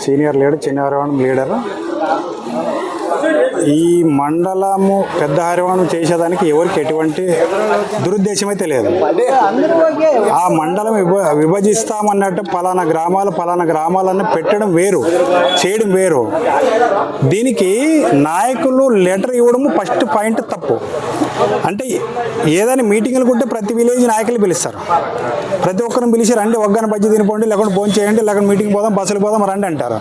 Senior leader చిన్న Harivanam leader. ఈ మండలము పెద్ద హరివాణం చేసేదానికి ఎవరికి ఎటువంటి దురుద్దేశం అయితే లేదు. ఆ మండలం విభ విభజిస్తామన్నట్టు పలానా గ్రామాలు పలానా గ్రామాలన్నీ పెట్టడం వేరు చేయడం వేరు. దీనికి నాయకులు లెటర్ ఇవ్వడము ఫస్ట్ పాయింట్ తప్పు. అంటే ఏదైనా మీటింగ్లు ఉంటే ప్రతి విలేజ్ నాయకులు పిలుస్తారు. ప్రతి ఒక్కరిని పిలిచి రండి ఒగ్గన బజ్జి తినిపోండి లేకుంటే భోజనం చేయండి లేకుంటే మీటింగ్ పోదాం బస్సులు పోదాం రండి అంటారు.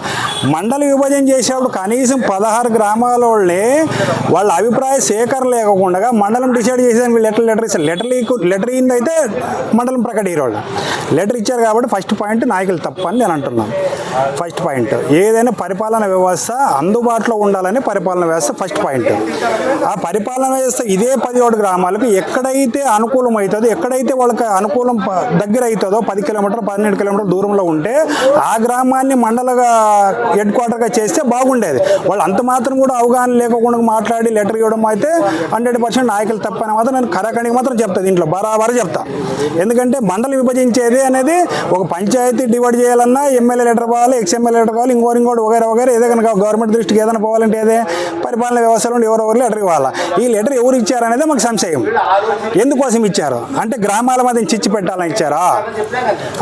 మండల విభజన చేసేప్పుడు కనీసం పదహారు గ్రామాల వాళ్ళే వాళ్ళ అభిప్రాయ సేకరణ లేకుండా మండలం డిసైడ్ చేసేదానికి లెటర్ లెటర్ ఇస్తారు. లెటర్ లెటర్ ఇయింది అయితే మండలం ప్రకటించారు వాళ్ళు. లెటర్ ఇచ్చారు కాబట్టి ఫస్ట్ పాయింట్ నాయకులు తప్పని నేను అంటున్నాను. First point. ఏదైనా పరిపాలన వ్యవస్థ అందుబాటులో ఉండాలని పరిపాలన వ్యవస్థ ఫస్ట్ పాయింట్. ఆ పరిపాలన వ్యవస్థ ఇదే పదిహేడు గ్రామాలకు ఎక్కడైతే అనుకూలం అవుతుందో ఎక్కడైతే వాళ్ళకి అనుకూలం దగ్గర అవుతుందో పది కిలోమీటర్ పన్నెండు కిలోమీటర్ దూరంలో ఉంటే ఆ గ్రామాన్ని మండలగా హెడ్ క్వార్టర్గా చేస్తే బాగుండేది. వాళ్ళు అంత మాత్రం కూడా అవగాహన లేకుండా మాట్లాడి లెటర్ ఇవ్వడం అయితే హండ్రెడ్ పర్సెంట్ నాయకులు తప్పని మాత్రం నేను కరాఖండికి మాత్రం చెప్తా దీంట్లో బరాబర్ చెప్తా. ఎందుకంటే మండలం విభజించేది అనేది ఒక పంచాయతీ డివైడ్ చేయాలన్నా ఎమ్మెల్యే లెటర్ పోవాలి ఎక్స్ఎమ్మెల్యే లెటర్ కావాలి ఇంకోటి ఇంకోటి వగేర వగేర ఏదో కనుక గవర్నమెంట్ దృష్టికి ఏదైనా పోవాలంటే ఏదే? పరిపాలన వ్యవస్థలో ఎవరెవరు లెటర్ ఇవ్వాలా? ఈ లెటర్ ఎవరు ఇచ్చారనేది మాకు సంశయం. ఎందుకోసం ఇచ్చారు? అంటే గ్రామాల మధ్య చిచ్చి పెట్టాలని ఇచ్చారా?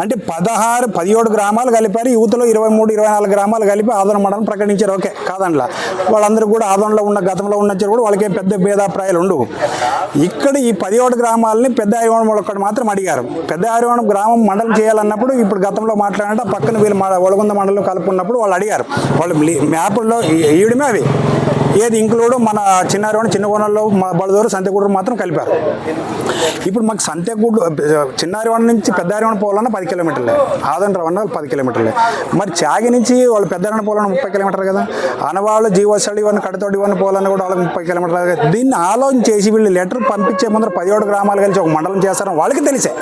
అంటే పదహారు పదిహేడు గ్రామాలు కలిపారు యువతలో ఇరవై మూడు ఇరవై నాలుగు గ్రామాలు కలిపి ఆదరణ మండలం ప్రకటించారు. ఓకే కాదంట్లా వాళ్ళందరూ కూడా ఆదరణలో ఉన్న గతంలో ఉన్న కూడా వాళ్ళకి పెద్ద భేదాప్రాయాలు ఉండవు. ఇక్కడ ఈ పదిహేడు గ్రామాలని పెద్ద హరివణం ఒకటి మాత్రం అడిగారు. పెద్ద హరివణం గ్రామం మండలం చేయాలన్నప్పుడు ఇప్పుడు గతంలో మాట్లాడినట్టు పక్కన వీళ్ళు మా ఒలగొంద మండలం కలుపుకున్నప్పుడు వాళ్ళు అడిగారు. వాళ్ళు మ్యాప్లో ఇయడమే అవి. ఏది ఇంక్లూడ్ మన చిన్నారవణ చిన్న మా బలదూరు సంతగూడూరు మాత్రం కలిపారు. ఇప్పుడు మాకు సంతగూడు చిన్నారివాడ నుంచి పెద్దారివాడ పోవాలన్నా పది కిలోమీటర్లే. ఆదండ రవాణా పది కిలోమీటర్లే. మరి చాగి నుంచి వాళ్ళు పెద్దారివాడ పోవాలన్నా ముప్పై కిలోమీటర్ కదా. అనవాళ్ళు జీవోసడి ఇవన్నీ కడతోటి ఇవన్నీ పోవాలన్నా కూడా వాళ్ళకి ముప్పై కిలోమీటర్లు కదా. దీన్ని ఆలోచన చేసి వీళ్ళు లెటర్ పంపించే ముందర పదిహేడు గ్రామాలు కలిసి ఒక మండలం చేస్తారని వాళ్ళకి తెలిసే.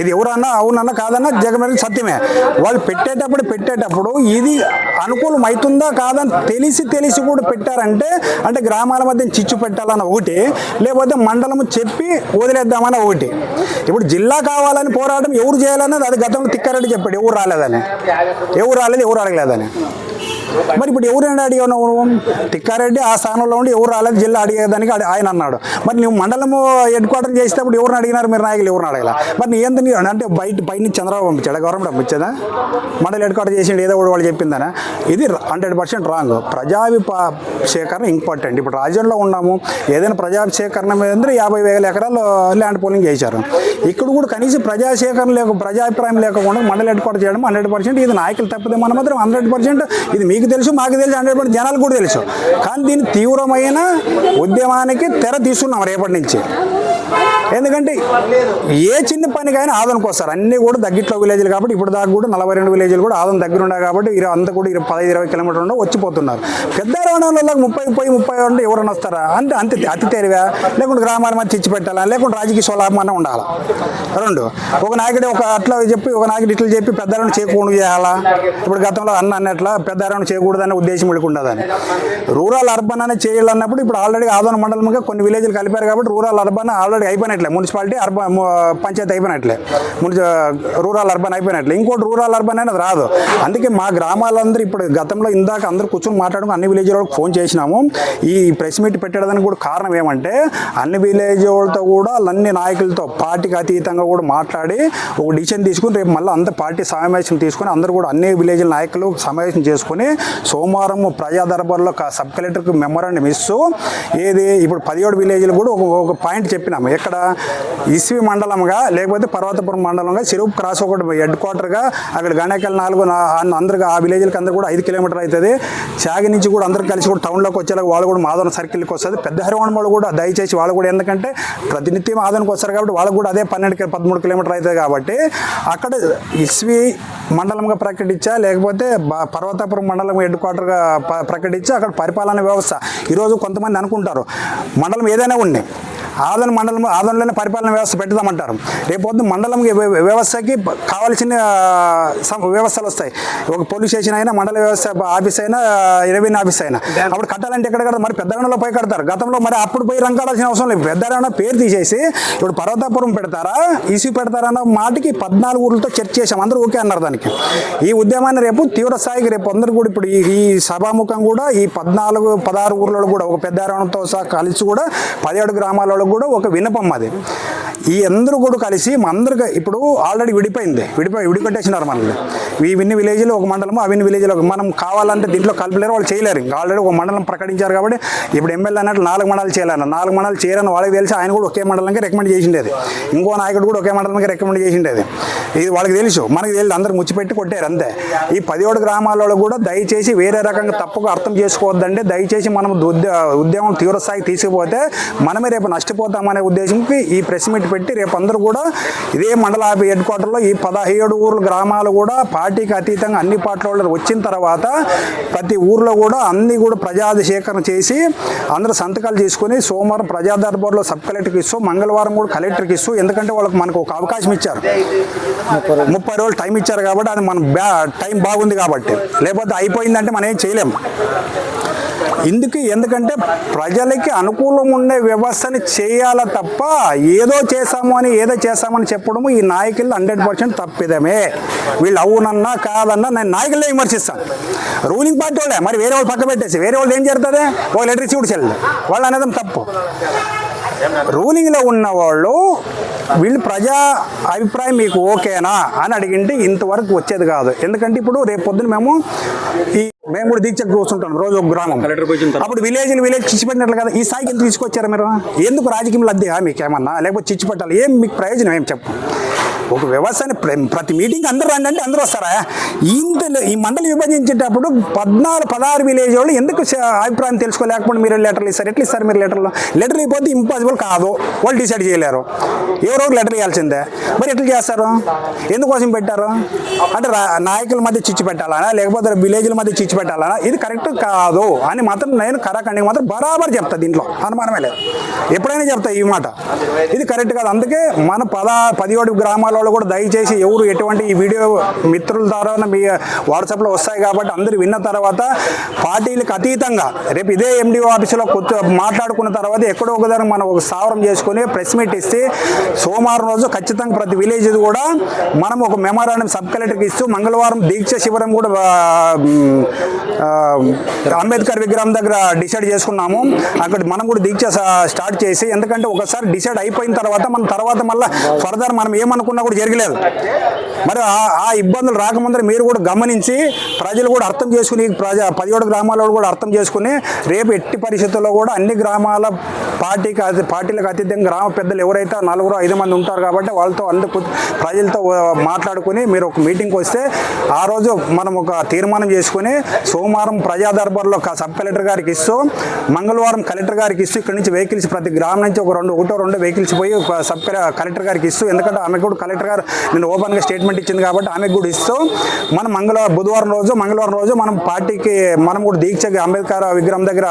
ఇది ఎవరన్నా అవునన్నా కాదన్నా జగన్ సత్యమే. వాళ్ళు పెట్టేటప్పుడు పెట్టేటప్పుడు ఇది అనుకూలం అవుతుందా కాదని తెలిసి తెలిసి కూడా పెట్టారంటే అంటే గ్రామాల మధ్య చిచ్చు పెట్టాలని ఒకటి లేకపోతే మండలం చెప్పి వదిలేద్దామని ఒకటి. ఇప్పుడు జిల్లా కావాలని పోరాటం ఎవరు చేయాలన్నది అది గతంలో తిక్కారెడ్డి చెప్పాడు ఎవరు రాలేదని. ఎవరు రాలేదు ఎవరు అడగలేదని. మరి ఇప్పుడు ఎవరైనా అడిగావు నువ్వు? తిక్కారెడ్డి ఆ స్థానంలో ఉండి ఎవరు రాలేదు జిల్లా అడిగేదానికి ఆయన అన్నాడు. మరి నువ్వు మండలము హెడ్ క్వార్టర్ చేసేటప్పుడు ఎవరిని అడిగినారు? మీరు నాయకులు ఎవరిని అడగల? మరి నీ ఎంత నీ- అంటే బయట పై నుంచి చంద్రబాబు పంపించాడు? గవర్నమెంట్ పంపించదా మండల హెడ్ క్వార్టర్ చేసిండు ఏదో ఒకటి వాళ్ళు చెప్పిందనా? ఇది హండ్రెడ్ పర్సెంట్ రాంగ్ ప్రజాభిపా సేకరణ ఇంపార్టెంట్ ఇప్పుడు రాజ్యంలో ఉన్నాము. ఏదైనా ప్రజా సేకరణ మీద యాభై వేల ఎకరాలు ల్యాండ్ పోలింగ్ చేశారు. ఇక్కడ కూడా కనీసం ప్రజాసేకరణ లేక ప్రజాభిప్రాయం లేకుండా మండల హెడ్ క్వార్టర్ చేయడం హండ్రెడ్ పర్సెంట్ ఇది నాయకులు తప్పితే మన మాత్రం హండ్రెడ్ పర్సెంట్ ఇది మీకు తెలుసు మాకు తెలుసు హండ్రెడ్ పర్సెంట్ జనాలకు కూడా తెలుసు. కానీ దీని తీవ్రమైన ఉద్యమానికి తెర తీసుకున్నాం రేపటి నుంచి. ఎందుకంటే ఏ చిన్న పనికైనా ఆదనకు వస్తారు అన్నీ కూడా దగ్గిట్లో విలేజ్లు కాబట్టి ఇప్పుడు దాకా కూడా నలభై రెండు విలేజ్లు కూడా ఆదం దగ్గర ఉన్నాయి కాబట్టి ఇరవై అంతా కూడా ఇరవై పదహైదు ఇరవై కిలోమీటర్లు ఉండవు వచ్చిపోతున్నారు. పెద్ద రవాణాలలో ముప్పై ముప్పై ముప్పై ఉంటే ఎవరైనా వస్తారా? అంటే అంతే అతి తెలివా? లేకుంటే గ్రామాల మధ్య ఇచ్చి పెట్టాలా? లేకుంటే రాజకీయ స్వలాభం ఉండాలా? రెండు. ఒక నాయకుడు ఒక అట్లా చెప్పి ఒక నాయకుడు ఇట్లా చెప్పి పెద్దలను చేయకుండా చేయాలా? ఇప్పుడు గతంలో అన్న అన్నట్ల పెద్దలను చేయకూడదనే ఉద్దేశం ఉండదని. రూరల్ అర్బన్ అనేది చేయాలన్నప్పుడు ఇప్పుడు ఆల్రెడీ ఆదోన మండలంగా కొన్ని విలేజ్లు కలిపారు కాబట్టి రూరల్ అర్బన్ ఆల్రెడీ అయిపోయినట్లే. మున్సిపాలిటీ అర్బన్ పంచాయతీ అయిపోయినట్లే. మున్సి రూరల్ అర్బన్ అయిపోయినట్లే. ఇంకోటి రూరల్ అర్బన్ అనేది రాదు. అందుకే మా గ్రామాలందరూ ఇప్పుడు గతంలో ఇందాక అందరూ కూర్చొని మాట్లాడుకుని అన్ని విలేజ్ వాళ్ళకి ఫోన్ చేసినాము. ఈ ప్రెస్ మీట్ పెట్టడానికి కూడా కారణం ఏమంటే అన్ని విలేజ్ వాళ్ళతో కూడా అన్ని నాయకులతో పార్టీకి అతీతంగా కూడా మాట్లాడి ఒక డిసిషన్ తీసుకుని రేపు మళ్ళీ అంత పార్టీ సమావేశం తీసుకుని అందరూ కూడా అన్ని విలేజ్ నాయకులు సమావేశం చేసుకుని సోమవారం ప్రజా దర్బార్లో సబ్ కలెక్టర్కి మెమరాండం ఇస్తూ ఏది ఇప్పుడు పదిహేడు విలేజ్లు కూడా ఒక ఒక పాయింట్ చెప్పినాము ఎక్కడ ఇస్వి మండలంగా లేకపోతే పర్వతపురం మండలంగా చెరువు క్రాస్ ఒకటి హెడ్ క్వార్టర్గా అక్కడ గణేకల్ నాలుగు అందరికి ఆ విలేజ్లకి అందరూ కూడా ఐదు కిలోమీటర్ అవుతుంది. చాగి నుంచి కూడా అందరూ కలిసి కూడా టౌన్లోకి వచ్చేలాగా వాళ్ళు కూడా మాధవన సర్కిల్కి వస్తుంది. పెద్ద హరివాణ వాళ్ళు కూడా దయచేసి వాళ్ళు కూడా ఎందుకంటే ప్రతినిత్యం ఆదానికి వస్తారు కాబట్టి వాళ్ళకు కూడా అదే పన్నెండు పదమూడు కిలోమీటర్ అవుతుంది కాబట్టి అక్కడ ఇస్వి మండలంగా ప్రకటించా లేకపోతే పర్వతాపురం మండలం హెడ్ క్వార్టర్గా ప్రకటించి అక్కడ పరిపాలన వ్యవస్థ. ఈరోజు కొంతమంది అనుకుంటారు మండలం ఏదైనా ఉండే ఆదన మండలం ఆదనలోనే పరిపాలన వ్యవస్థ పెడదామంటారు రేపొద్దు మండలం వ్యవస్థకి కావాల్సిన వ్యవస్థలు వస్తాయి. ఒక పోలీస్ స్టేషన్ అయినా మండల వ్యవస్థ ఆఫీస్ అయినా ఇరవై ఆఫీస్ అయినా. అప్పుడు కట్టాలంటే ఎక్కడ కడతారు? మరి పెద్దగణంలో పోయి కడతారు. గతంలో మరి అప్పుడు పోయి రంగాడాల్సిన అవసరం లేదు. పెద్దగణ పేరు తీసేసి ఇప్పుడు పర్వతాపురం పెడతారా? ఈసీ పెడతారా అన్న మాటకి పద్నాలుగు ఊర్లతో చర్చ చేసాం అందరూ ఓకే అన్నారు దానికి. ఈ ఉద్యమాన్ని రేపు తీవ్ర స్థాయికి రేపు అందరూ కూడా ఇప్పుడు ఈ ఈ సభాముఖం కూడా ఈ పద్నాలుగు పదహారు ఊర్లలో కూడా ఒక పెద్దారణంతో సహా కలిసి కూడా పదిహేడు గ్రామాలలో కూడా ఒక వినపం అది. ఈ అందరూ కూడా కలిసి మా అందరికి ఇప్పుడు ఆల్రెడీ విడిపోయింది. విడిపోయి విడిపెట్టేసినారు మనల్ని. ఈ విన్ని విలేజ్లో ఒక మండలం అవిన్ని విలేజ్లో మనం కావాలంటే దీంట్లో కలపలేరు వాళ్ళు చేయలేరు. ఇంకా ఆల్రెడీ ఒక మండలం ప్రకటించారు కాబట్టి ఇప్పుడు ఎమ్మెల్యే అన్నట్టు నాలుగు మండలాలు చేయాలన్నారు నాలుగు మండలాలు చేయాలని వాళ్ళకి తెలిసి ఆయన కూడా ఒకే మండలంకి రికమెండ్ చేసిండేది. ఇంకో నాయకుడు కూడా ఒకే మండలంకి రికమెండ్ చేసిండేది. ఇది వాళ్ళకి తెలుసు మనకి తెలియదు అందరూ ముచ్చిపెట్టి కొట్టారు అంతే. ఈ పదిహేడు గ్రామాలలో కూడా దయచేసి వేరే రకంగా తప్పుగా అర్థం చేసుకోవద్దండి. దయచేసి మనం ఉద్య ఉద్యమం తీవ్ర స్థాయికి తీసుకుపోతే మనమే రేపు నష్టపోతామనే ఉద్దేశంకి ఈ ప్రెస్ మీట్ పెట్టి రేపు అందరూ కూడా ఇదే మండల హెడ్ క్వార్టర్లో ఈ పదహేడు ఊర్ల గ్రామాలు కూడా పార్టీకి అతీతంగా అన్ని పార్టీల వాళ్ళు వచ్చిన తర్వాత ప్రతి ఊర్లో కూడా అన్ని కూడా ప్రజాది సేకరణ చేసి అందరూ సంతకాలు తీసుకొని సోమవారం ప్రజా దర్బార్లో సబ్ కలెక్టర్కి ఇస్తూ మంగళవారం కూడా కలెక్టర్కి ఇస్తూ ఎందుకంటే వాళ్ళకి మనకు ఒక అవకాశం ఇచ్చారు. ముప్పై రోజులు టైం ఇచ్చారు కాబట్టి అది మన బ్యా టైం బాగుంది కాబట్టి. లేకపోతే అయిపోయిందంటే మనం ఏం చేయలేము ఇందుకు ఎందుకంటే ప్రజలకి అనుకూలం ఉండే వ్యవస్థని చేయాల తప్ప ఏదో చేశాము అని ఏదో చేశామని చెప్పడము ఈ నాయకులు హండ్రెడ్ పర్సెంట్ తప్పిదమే. వీళ్ళు అవునన్నా కాదన్నా నేను నాయకులే విమర్శిస్తాను. రూలింగ్ పార్టీ వాళ్ళే మరి వేరే వాళ్ళు పక్క పెట్టేసి వేరే వాళ్ళు ఏం జరుగుతుంది ఒక లెటర్ ఇచ్చి కూడా చెల్లదు. వాళ్ళు అనేది తప్పు. రూలింగ్లో ఉన్న వాళ్ళు వీళ్ళు ప్రజా అభిప్రాయం మీకు ఓకేనా అని అడిగింటే ఇంతవరకు వచ్చేది కాదు. ఎందుకంటే ఇప్పుడు రేపు పొద్దున మేము ఈ మేము కూడా దీక్షకు కూర్చుంటాం రోజు ఒక గ్రామం. అప్పుడు విలేజ్ విలేజ్ చిచ్చి పెట్టినట్లు కదా ఈ స్థాయికి ఎందుకు తీసుకొచ్చారు మీరు? ఎందుకు రాజకీయం లద్దిగా మీకు ఏమన్నా లేకపోతే చిచ్చి పెట్టాలి? ఏం మీకు ప్రయోజనం? ఏం చెప్పు. ఒక వ్యవస్థని ప్రతి మీటింగ్ అందరూ రండి అంటే అందరూ వస్తారా? ఇంత ఈ మండలి విభజించేటప్పుడు పద్నాలుగు పదహారు విలేజ్ వాళ్ళు ఎందుకు అభిప్రాయం తెలుసుకోలేకపోతే మీరు లెటర్లు ఇస్తారు? ఎట్లా ఇస్తారు మీరు లెటర్లో లెటర్ ఇవ్వకపోతే ఇంపాసిబుల్ కాదు. వాళ్ళు డిసైడ్ చేయలేరు. ఎవరో లెటర్ ఇవ్వాల్సిందే. మరి ఎట్లా చేస్తారు? ఎందుకోసం పెట్టారు? అంటే నాయకుల మధ్య చిచ్చు పెట్టాలనా? లేకపోతే విలేజ్ల మధ్య చిచ్చు పెట్టాలనా? ఇది కరెక్ట్ కాదు అని మాత్రం నేను కరాఖండిగా మాత్రం బరాబర్ చెప్తా దీంట్లో. అనుమానమే లేదు. ఎప్పుడైనా చెప్తా ఈ మాట. ఇది కరెక్ట్ కాదు. అందుకే మన పద పదిహేడు వాళ్ళు కూడా దయచేసి ఎవరు ఎటువంటి ఈ వీడియో మిత్రుల ద్వారా మీ వాట్సాప్లో వస్తాయి కాబట్టి అందరూ విన్న తర్వాత పార్టీలకు అతీతంగా రేపు ఇదే ఎండిఓ ఆఫీసులో కొత్త మాట్లాడుకున్న తర్వాత ఎక్కడో ఒకదాని మనం ఒక స్థావరం చేసుకుని ప్రెస్ మీట్ ఇస్తే సోమవారం రోజు ఖచ్చితంగా ప్రతి విలేజ్ కూడా మనం ఒక మెమోరాండం సబ్ కలెక్టర్కి ఇస్తూ మంగళవారం దీక్ష శిబిరం కూడా అంబేద్కర్ విగ్రహం దగ్గర డిసైడ్ చేసుకున్నాము. అక్కడ మనం కూడా దీక్ష స్టార్ట్ చేసి ఎందుకంటే ఒకసారి డిసైడ్ అయిపోయిన తర్వాత మనం తర్వాత మళ్ళీ ఫర్దర్ మనం ఏమనుకున్నా కూడా జరగలేదు. మరి ఆ- ఇబ్బందులు రాకముందర మీరు కూడా గమనించి ప్రజలు కూడా అర్థం చేసుకుని ప్రజా పదిహేడు గ్రామాలలో కూడా అర్థం చేసుకుని రేపు ఎట్టి పరిస్థితుల్లో కూడా అన్ని గ్రామాల పార్టీకి పార్టీలకు అతీతంగా గ్రామ పెద్దలు ఎవరైతే నలుగురు ఐదు మంది ఉంటారు కాబట్టి వాళ్ళతో అందుకు ప్రజలతో మాట్లాడుకుని మీరు ఒక మీటింగ్కి వస్తే ఆ రోజు మనం ఒక తీర్మానం చేసుకుని సోమవారం ప్రజా దర్బార్లో సబ్ కలెక్టర్ గారికి ఇస్తూ మంగళవారం కలెక్టర్ గారికి ఇస్తూ ఇక్కడ నుంచి వెహికల్స్ ప్రతి గ్రామం నుంచి ఒక రెండు ఒకటో రెండు వెహికల్స్ పోయి సబ్ కలెక్టర్ గారికి ఇస్తూ ఎందుకంటే ఆమె కూడా కలెక్టర్ గారు నేను ఓపెన్గా స్టేట్మెంట్ ఇచ్చింది కాబట్టి ఆమెకు కూడా ఇస్తూ మనం మంగళవారం బుధవారం రోజు మంగళవారం రోజు మనం పార్టీకి మనం కూడా దీక్షకి అంబేద్కర్ విగ్రహం దగ్గర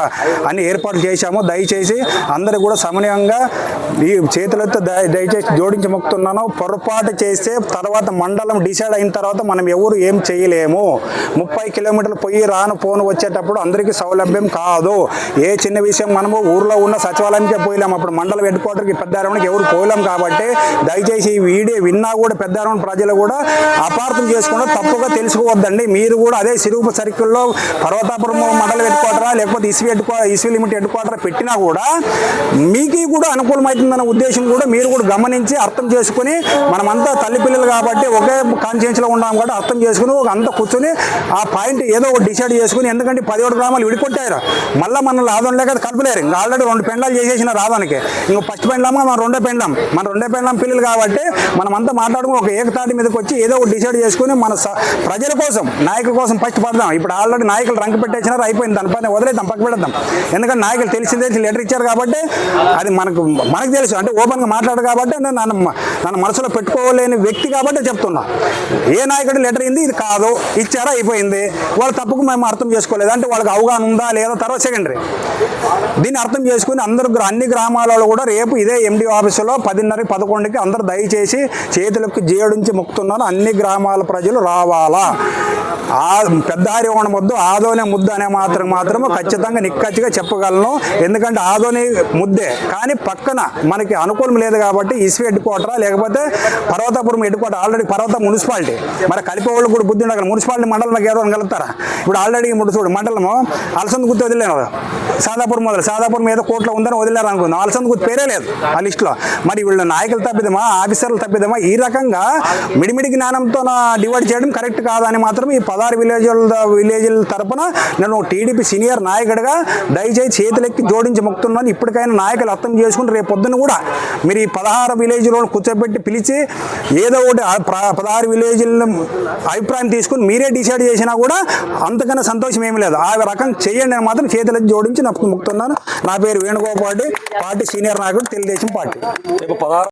అన్ని ఏర్పాట్లు చేశాము. దయచేసి అందరూ కూడా సమన్వయంగా ఈ చేతులతో దయచేసి జోడించి మొక్కుతున్నాను. పొరపాటు చేస్తే తర్వాత మండలం డిసైడ్ అయిన తర్వాత మనం ఎవరు ఏం చేయలేము. ముప్పై కిలోమీటర్లు పోయి రాను పోను వచ్చేటప్పుడు అందరికీ సౌలభ్యం కాదు. ఏ చిన్న విషయం మనము ఊర్లో ఉన్న సచివాలయానికే పోయలేము. అప్పుడు మండలం హెడ్ క్వార్టర్కి పెద్దారవణకి ఎవరు పోయలేం కాబట్టి దయచేసి ఈ వీడియో విన్నా కూడా పెద్దారవణ ప్రజలు కూడా అపార్థం చేసుకుండా తప్పుగా తెలుసుకోవద్దండి. మీరు కూడా అదే సిరుపు సర్కిల్లో పర్వతాపురం మండలం హెడ్ క్వార్టరా లేకపోతే ఇసువి హెడ్ క్వార్టర్ ఇసువి లిమిట్ హెడ్ క్వార్టర్ పెట్టినా కూడా మీకు కూడా అనుకూలమవుతుందన్న ఉద్దేశం కూడా మీరు కూడా గమనించి అర్థం చేసుకుని మనమంతా తల్లి పిల్లలు కాబట్టి ఒకే కాన్షియన్స్లో ఉన్నాం కాబట్టి అర్థం చేసుకుని ఒక అంతా కూర్చొని ఆ పాయింట్ ఏదో ఒకటి డిసైడ్ చేసుకుని ఎందుకంటే పదిహేడు గ్రామాలు విడికొట్టారు మళ్ళీ మనల్ని ఆదం లేక కలపలేరు. ఇంకా ఆల్రెడీ రెండు పెండాలు చేసేసిన రాదానికి ఇంక ఫస్ట్ పెండ్లామా మన రెండో పెండ్లాం. మన రెండో పెండ్లాం పిల్లలు కాబట్టి మనం అంతా మాట్లాడుకుని ఒక ఏకతాటి మీదకి వచ్చి ఏదో ఒకటి డిసైడ్ చేసుకుని మన స- ప్రజల కోసం నాయకుల కోసం ఫస్ట్ పడదాం ఇప్పుడు ఆల్రెడీ నాయకులు రంగు పెట్టేసినారు అయిపోయింది. దానిపైన వదిలేద్దాం పక్క పెడదాం. ఎందుకంటే నాయకులు తెలిసిందే లెటర్ ఇచ్చారు కాబట్టి అది మనకు మనకు తెలుసు. అంటే ఓపెన్గా మాట్లాడు కాబట్టి నేను నన్ను నన్ను మనసులో పెట్టుకోలేని వ్యక్తి కాబట్టి చెప్తున్నా. ఏ నాయకుడు లెటర్ అయింది ఇది కాదు. ఇచ్చారా? అయిపోయింది. వాళ్ళ తప్పుకు మేము అర్థం చేసుకోలేదు. అంటే వాళ్ళకి అవగాహన ఉందా లేదా? తర్వాత సెకండరీ. దీన్ని అర్థం చేసుకుని అందరూ అన్ని గ్రామాలలో కూడా రేపు ఇదే ఎండి ఆఫీసులో పదిన్నర పదకొండుకి అందరూ దయచేసి చేతులకు జేడుంచి మొక్కుతున్నారు. అన్ని గ్రామాల ప్రజలు రావాలా? ఆ పెద్ద హరివణ ముద్దు ఆదోనే ముద్దు అనే మాత్రం మాత్రము ఖచ్చితంగా నిక్కచ్చిగా చెప్పగలను. ఎందుకంటే ఆదోని ముద్దే. కానీ పక్కన మనకి అనుకూలం లేదు కాబట్టి ఇసుక హెడ్ లేకపోతే పర్వతపురం ఎడ్డుకోట ఆల్రెడీ పర్వత మున్సిపాలిటీ. మరి కలిపే వాళ్ళు కూడా బుద్ధి ఉండదు మున్సిపాలిటీ మండలం ఏదో కలుగుతారా ఇప్పుడు ఆల్రెడీ ఇప్పుడు చూడు మండలము అలసంద గుర్తు వదిలేను. సాదాపురం మొదలు. సాదాపురం ఏదో కోట్లో ఉందని వదిలేరు అనుకుందాం. అలసంద గుర్తు పేరే లేదు ఆ లిస్టులో. మరి వీళ్ళ నాయకులు తప్పిదమా ఆఫీసర్లు తప్పిదమా ఈ రకంగా మిడిమిడి జ్ఞానంతో డివైడ్ చేయడం కరెక్ట్ కాదని మాత్రం ఈ పదహారు విలేజ్ల విలేజ్ల తరపున నేను టీడీపీ సీనియర్ నాయకుడిగా దయచేసి చేతులెక్కి జోడించి మొక్కుతున్నాను. ఇప్పటికైనా నాయకులు అర్థం చేసుకుని రేపు పొద్దున కూడా మీరు ఈ పదహారు విలేజ్లో కూర్చోబెట్టి పిలిచి ఏదో ఒకటి పదహారు విలేజ్ల అభిప్రాయం తీసుకుని మీరే డిసైడ్ చేసినా కూడా అంతకన్నా సంతోషం ఏమీ లేదు. ఆ రకం చేయండి అని మాత్రం చేతులకి జోడించి నప్పుకు ముక్తున్నాను నా పేరు వేణుగోపాల్ పార్టీ సీనియర్ నాయకుడు తెలుగుదేశం పార్టీ. పదహారు